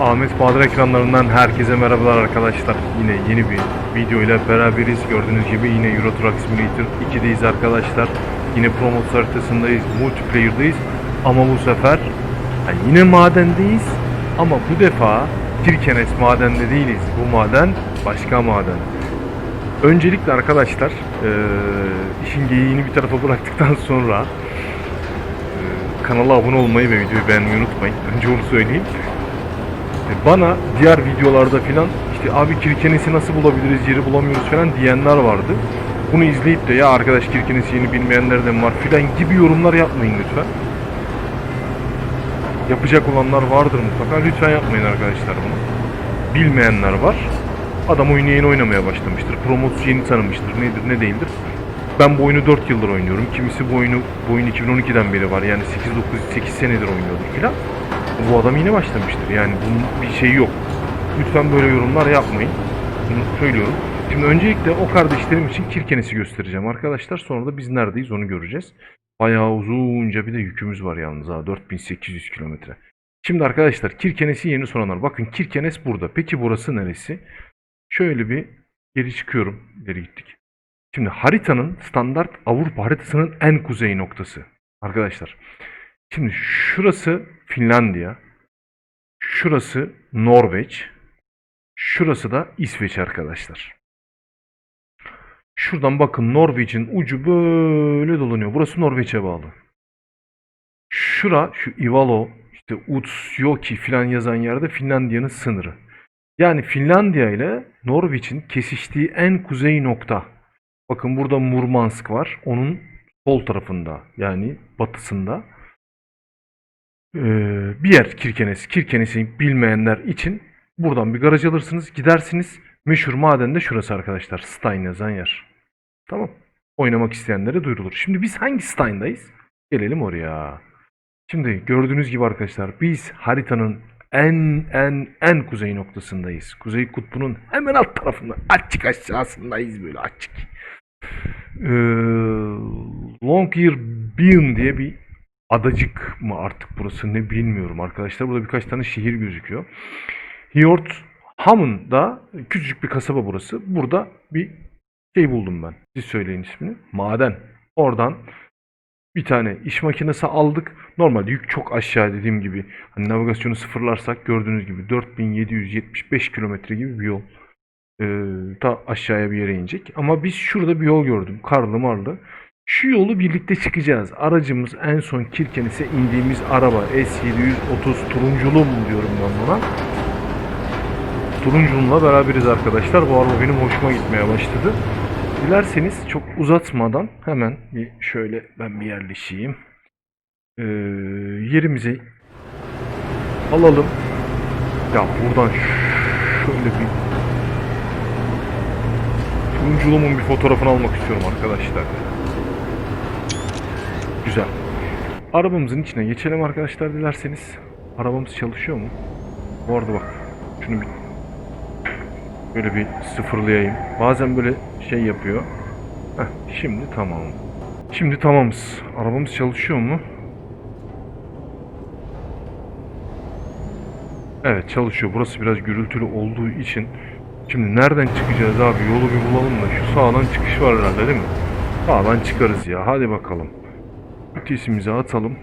Ahmet Bahadır ekranlarından herkese merhabalar arkadaşlar. Yine yeni bir video ile beraberiz. Gördüğünüz gibi yine Euro Truck Simulator 2'deyiz arkadaşlar. Yine Promos haritasındayız, multiplayer'dayız. Ama bu sefer yani yine madendeyiz. Ama bu defa Kirkenes madende değiliz. Bu maden başka maden. Öncelikle arkadaşlar eee, işin geyiğini bir tarafa bıraktıktan sonra eee, kanala abone olmayı ve videoyu beğenmeyi unutmayın. Önce onu söyleyeyim. E, Bana diğer videolarda filan işte abi Kirkenes'i nasıl bulabiliriz yeri bulamıyoruz falan diyenler vardı. Bunu izleyip de ya arkadaş Kirkenes'i yeni bilmeyenler de var filan gibi yorumlar yapmayın lütfen. Yapacak olanlar vardır mutlaka. Lütfen yapmayın arkadaşlar bunu. Bilmeyenler var. Adam oyunu yeni oynamaya başlamıştır. Promotsu yeni tanımıştır. Nedir ne değildir. Ben bu oyunu 4 yıldır oynuyorum. Kimisi bu oyunu bu oyun 2012'den beri var. Yani 8 9 8 senedir oynuyordur filan. Bu adam yeni başlamıştır. Yani bunun bir şeyi yok. Lütfen böyle yorumlar yapmayın. Bunu söylüyorum. Şimdi öncelikle o kardeşlerim için Kirkenes'i göstereceğim arkadaşlar. Sonra da biz neredeyiz onu göreceğiz. Bayağı uzunca bir de yükümüz var yalnız ha. 4800 kilometre. Şimdi arkadaşlar Kirkenes'i yeni soranlar. Bakın Kirkenes burada. Peki burası neresi? Şöyle bir geri çıkıyorum. Geri gittik. Şimdi haritanın standart Avrupa haritasının en kuzey noktası. Arkadaşlar. Şimdi şurası Finlandiya. Şurası Norveç. Şurası da İsveç arkadaşlar. Şuradan bakın Norveç'in ucu böyle dolanıyor. Burası Norveç'e bağlı. Şura şu Ivalo işte Utsjoki filan yazan yerde Finlandiya'nın sınırı. Yani Finlandiya ile Norveç'in kesiştiği en kuzey nokta. Bakın burada Murmansk var. Onun sol tarafında yani batısında. Ee, bir yer Kirkenes. Kirkenes'i bilmeyenler için buradan bir garaj alırsınız. Gidersiniz. Meşhur maden de şurası arkadaşlar. Stein yazan yer. Tamam. Oynamak isteyenlere duyurulur. Şimdi biz hangi Stein'dayız? Gelelim oraya. Şimdi gördüğünüz gibi arkadaşlar biz haritanın en en en kuzey noktasındayız. Kuzey kutbunun hemen alt tarafında. Açık aşağısındayız böyle açık. Ee, Longyear Bean diye bir adacık mı artık burası ne bilmiyorum arkadaşlar. Burada birkaç tane şehir gözüküyor. Hjort Hamın da küçücük bir kasaba burası. Burada bir şey buldum ben. Siz söyleyin ismini. Maden. Oradan bir tane iş makinesi aldık. Normalde yük çok aşağı dediğim gibi. Hani navigasyonu sıfırlarsak gördüğünüz gibi 4775 kilometre gibi bir yol. Ee, ta aşağıya bir yere inecek. Ama biz şurada bir yol gördüm. Karlı marlı. Şu yolu birlikte çıkacağız. Aracımız en son Kirkenes'e indiğimiz araba S730 turunculu mu diyorum ben buna. Turuncunla beraberiz arkadaşlar. Bu araba benim hoşuma gitmeye başladı. Dilerseniz çok uzatmadan hemen bir şöyle ben bir yerleşeyim. Ee, yerimizi alalım. Ya buradan şöyle bir turunculuğumun bir fotoğrafını almak istiyorum arkadaşlar. Güzel. Arabamızın içine geçelim arkadaşlar dilerseniz. Arabamız çalışıyor mu? Bu arada bak şunu bir Böyle bir sıfırlayayım. Bazen böyle şey yapıyor. Heh, şimdi tamam. Şimdi tamamız. Arabamız çalışıyor mu? Evet çalışıyor. Burası biraz gürültülü olduğu için. Şimdi nereden çıkacağız abi? Yolu bir bulalım da. Şu sağdan çıkış var herhalde değil mi? Sağdan çıkarız ya. Hadi bakalım. Vitesimizi atalım.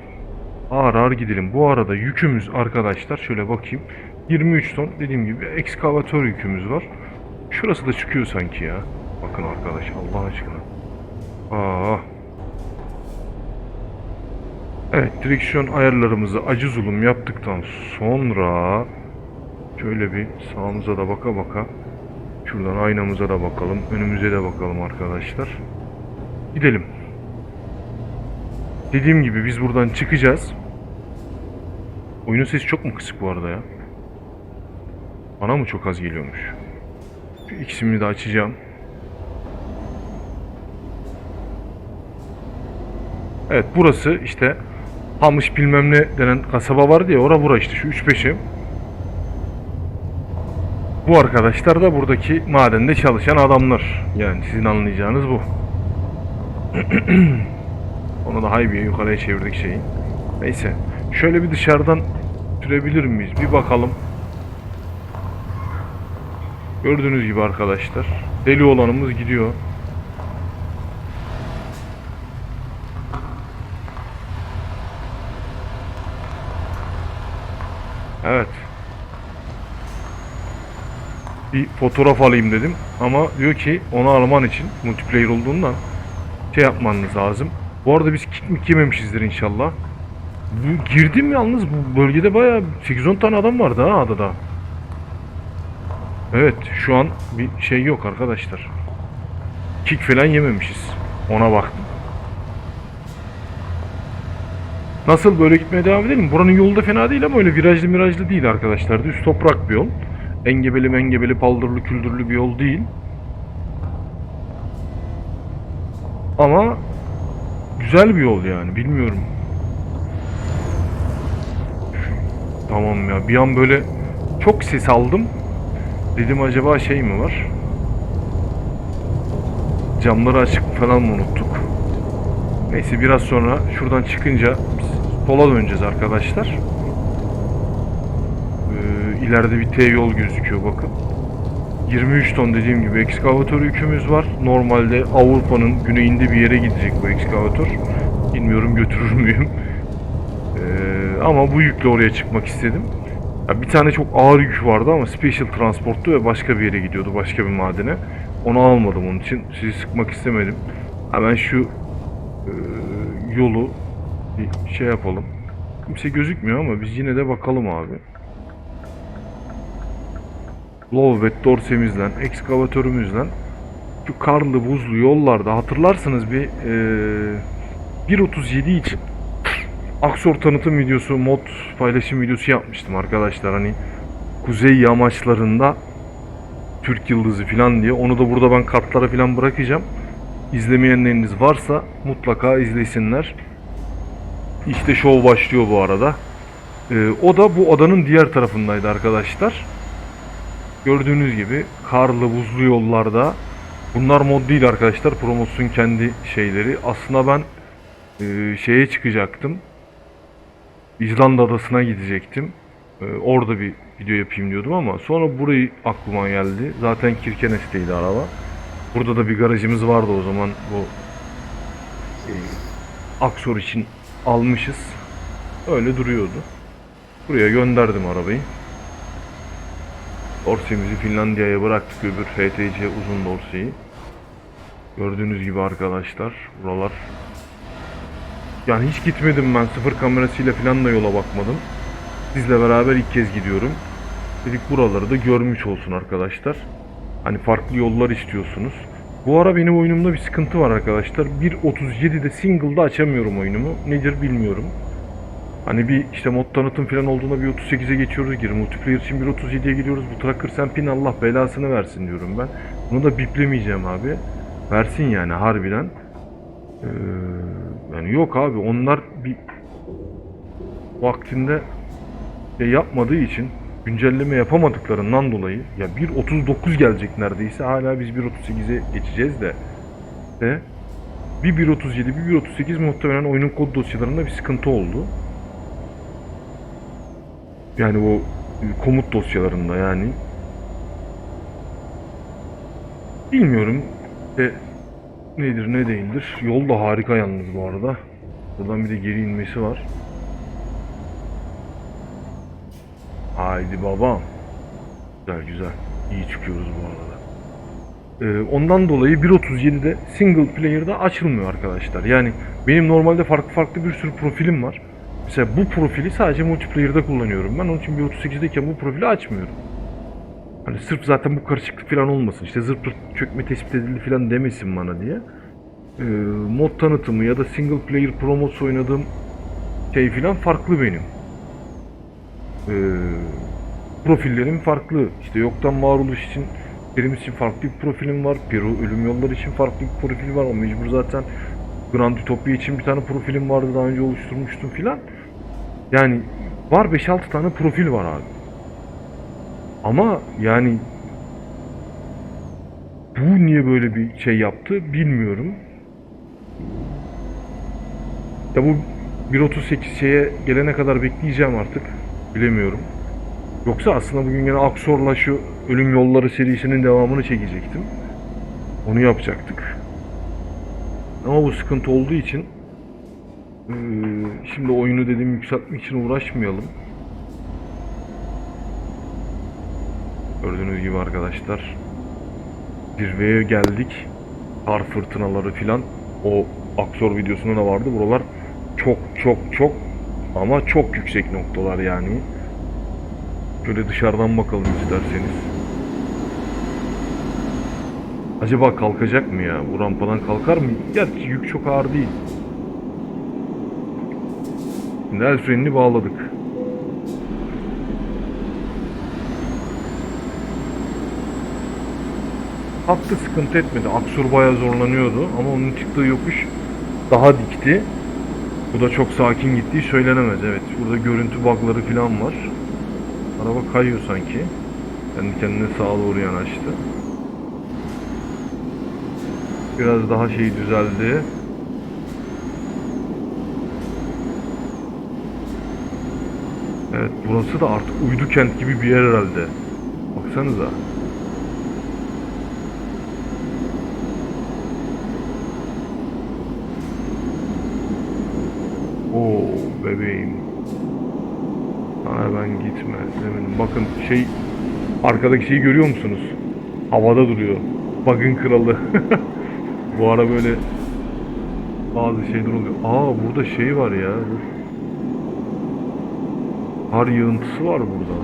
Ağır ağır gidelim. Bu arada yükümüz arkadaşlar şöyle bakayım. 23 ton dediğim gibi ekskavatör yükümüz var. Şurası da çıkıyor sanki ya. Bakın arkadaş Allah aşkına. Aa. Evet direksiyon ayarlarımızı acı zulüm yaptıktan sonra şöyle bir sağımıza da baka baka şuradan aynamıza da bakalım önümüze de bakalım arkadaşlar. Gidelim. Dediğim gibi biz buradan çıkacağız. Oyunun sesi çok mu kısık bu arada ya? Bana mı çok az geliyormuş? Şu ikisini de açacağım. Evet burası işte Hamış bilmem ne denen kasaba vardı ya ora bura işte şu 3-5'i. Bu arkadaşlar da buradaki madende çalışan adamlar. Yani sizin anlayacağınız bu. Onu da haybiye yukarıya çevirdik şeyi. Neyse. Şöyle bir dışarıdan sürebilir miyiz? Bir bakalım. Gördüğünüz gibi arkadaşlar. Deli olanımız gidiyor. Evet. Bir fotoğraf alayım dedim ama diyor ki onu alman için multiplayer olduğundan şey yapmanız lazım. Bu arada biz kick mi yememişizdir inşallah. Bu, girdim yalnız bu bölgede bayağı 8-10 tane adam vardı ha adada. Evet şu an bir şey yok arkadaşlar. Kick falan yememişiz. Ona baktım. Nasıl böyle gitmeye devam edelim? Buranın yolu da fena değil ama öyle virajlı mirajlı değil arkadaşlar. Düz toprak bir yol. Engebeli mengebeli paldırlı küldürlü bir yol değil. Ama güzel bir yol yani bilmiyorum. Tamam ya bir an böyle çok ses aldım. Dedim acaba şey mi var? Camları açık falan mı unuttuk? Neyse biraz sonra şuradan çıkınca sola döneceğiz arkadaşlar. Ee, ileride bir T yol gözüküyor bakın. 23 ton dediğim gibi ekskavatör yükümüz var. Normalde Avrupa'nın güneyinde bir yere gidecek bu ekskavatör. Bilmiyorum götürür müyüm. Ee, ama bu yükle oraya çıkmak istedim. Ya bir tane çok ağır yük vardı ama special transporttu ve başka bir yere gidiyordu, başka bir madene. Onu almadım onun için. Sizi sıkmak istemedim. Hemen şu e, yolu bir şey yapalım. Kimse gözükmüyor ama biz yine de bakalım abi. Lowvet dorsemizle, ekskavatörümüzle şu karlı buzlu yollarda hatırlarsınız bir e, 1.37 için Aksor tanıtım videosu, mod paylaşım videosu yapmıştım arkadaşlar. Hani kuzey yamaçlarında Türk yıldızı falan diye. Onu da burada ben kartlara falan bırakacağım. İzlemeyenleriniz varsa mutlaka izlesinler. İşte şov başlıyor bu arada. Ee, o da bu adanın diğer tarafındaydı arkadaşlar. Gördüğünüz gibi karlı buzlu yollarda. Bunlar mod değil arkadaşlar. Promos'un kendi şeyleri. Aslında ben e, şeye çıkacaktım. İzlanda adasına gidecektim. Ee, orada bir video yapayım diyordum ama sonra burayı aklıma geldi. Zaten Kirkenes'teydi araba. Burada da bir garajımız vardı o zaman bu e, Aksor için almışız. Öyle duruyordu. Buraya gönderdim arabayı. Dorsemizi Finlandiya'ya bıraktık öbür FTC uzun dorseyi. Gördüğünüz gibi arkadaşlar buralar yani hiç gitmedim ben sıfır kamerasıyla falan da yola bakmadım. Sizle beraber ilk kez gidiyorum. Dedik buraları da görmüş olsun arkadaşlar. Hani farklı yollar istiyorsunuz. Bu ara benim oyunumda bir sıkıntı var arkadaşlar. 1.37'de single'da açamıyorum oyunumu. Nedir bilmiyorum. Hani bir işte mod tanıtım falan olduğunda bir 38'e geçiyoruz gir. Multiplayer için 1.37'ye gidiyoruz. Bu tracker sempin Allah belasını versin diyorum ben. Bunu da biplemeyeceğim abi. Versin yani harbiden. Ee, yani yok abi onlar bir vaktinde şey yapmadığı için güncelleme yapamadıklarından dolayı ya 1.39 gelecek neredeyse hala biz 1.38'e geçeceğiz de de bir 1.37 bir 1.38 muhtemelen oyunun kod dosyalarında bir sıkıntı oldu. Yani o komut dosyalarında yani. Bilmiyorum. E, nedir ne değildir. Yol da harika yalnız bu arada. Buradan bir de geri inmesi var. Haydi babam. Güzel güzel. İyi çıkıyoruz bu arada. Ee, ondan dolayı 1.37'de single player'da açılmıyor arkadaşlar. Yani benim normalde farklı farklı bir sürü profilim var. Mesela bu profili sadece multiplayer'da kullanıyorum. Ben onun için 1.38'deyken bu profili açmıyorum. Hani sırf zaten bu karışıklık falan olmasın. İşte zırt pırt çökme tespit edildi falan demesin bana diye. Ee, mod tanıtımı ya da single player promos oynadığım şey falan farklı benim. Ee, profillerim farklı. İşte yoktan var oluş için benim için farklı bir profilim var. Peru ölüm yolları için farklı bir profil var. O mecbur zaten Grand Utopia için bir tane profilim vardı daha önce oluşturmuştum filan. Yani var 5-6 tane profil var abi. Ama yani bu niye böyle bir şey yaptı bilmiyorum. Ya bu 1.38 şeye gelene kadar bekleyeceğim artık. Bilemiyorum. Yoksa aslında bugün yine Aksor'la şu Ölüm Yolları serisinin devamını çekecektim. Onu yapacaktık. Ama bu sıkıntı olduğu için eee, şimdi oyunu dedim yükseltmek için uğraşmayalım. Gördüğünüz gibi arkadaşlar zirveye geldik. Kar fırtınaları filan o Aksor videosunda da vardı. Buralar çok çok çok ama çok yüksek noktalar yani. Şöyle dışarıdan bakalım isterseniz. Acaba kalkacak mı ya? Bu rampadan kalkar mı? Gerçi yük çok ağır değil. Şimdi el frenini bağladık. Hattı sıkıntı etmedi. Aksur bayağı zorlanıyordu ama onun çıktığı yokuş daha dikti. Bu da çok sakin gittiği söylenemez. Evet burada görüntü bug'ları falan var. Araba kayıyor sanki. Kendi kendine sağa doğru yanaştı. Biraz daha şey düzeldi. Evet burası da artık uydu kent gibi bir yer herhalde. Baksanıza. Oo bebeğim. Ha ben gitme demedim. Bakın şey arkadaki şeyi görüyor musunuz? Havada duruyor. Bug'ın kralı. Bu ara böyle bazı şeyler oluyor. Aa burada şey var ya. dur. Kar yığıntısı var burada.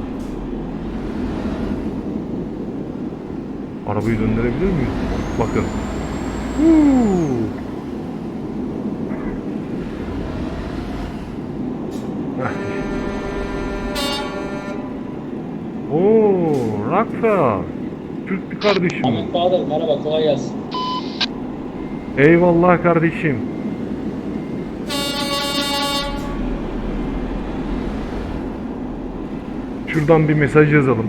Arabayı döndürebilir miyiz? Bakın. Huu. Oo, Rakfa. Türk bir kardeşim. Ahmet Bahadır merhaba kolay gelsin. Eyvallah kardeşim. Şuradan bir mesaj yazalım.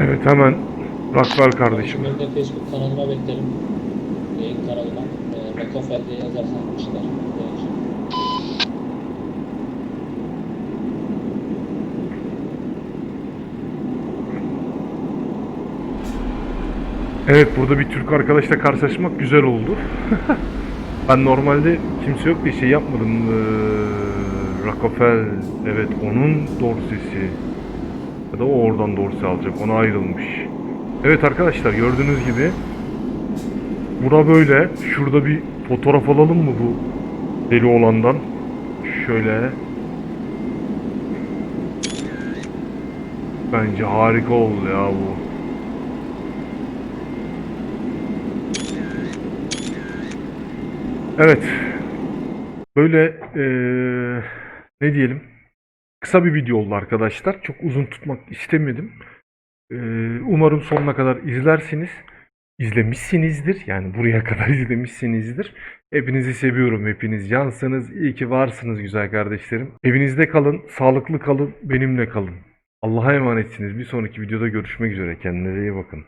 Evet hemen Rakver kardeşim. Beni de Facebook kanalıma beklerim. Yayın kanalına. E, Rockefeller diye yazarsan çıkar. Beğenir. Evet burada bir Türk arkadaşla karşılaşmak güzel oldu. ben normalde kimse yok diye şey yapmadım. Ee, Rakofel evet onun dorsesi. Ya da o oradan dorsi alacak. Ona ayrılmış. Evet arkadaşlar gördüğünüz gibi Bura böyle. Şurada bir fotoğraf alalım mı bu deli olandan? Şöyle. Bence harika oldu ya bu. Evet. Böyle eee, ne diyelim? Kısa bir video oldu arkadaşlar. Çok uzun tutmak istemedim. Eee, umarım sonuna kadar izlersiniz. İzlemişsinizdir. Yani buraya kadar izlemişsinizdir. Hepinizi seviyorum. Hepiniz cansınız. İyi ki varsınız güzel kardeşlerim. Evinizde kalın, sağlıklı kalın, benimle kalın. Allah'a emanetsiniz. Bir sonraki videoda görüşmek üzere. Kendinize iyi bakın.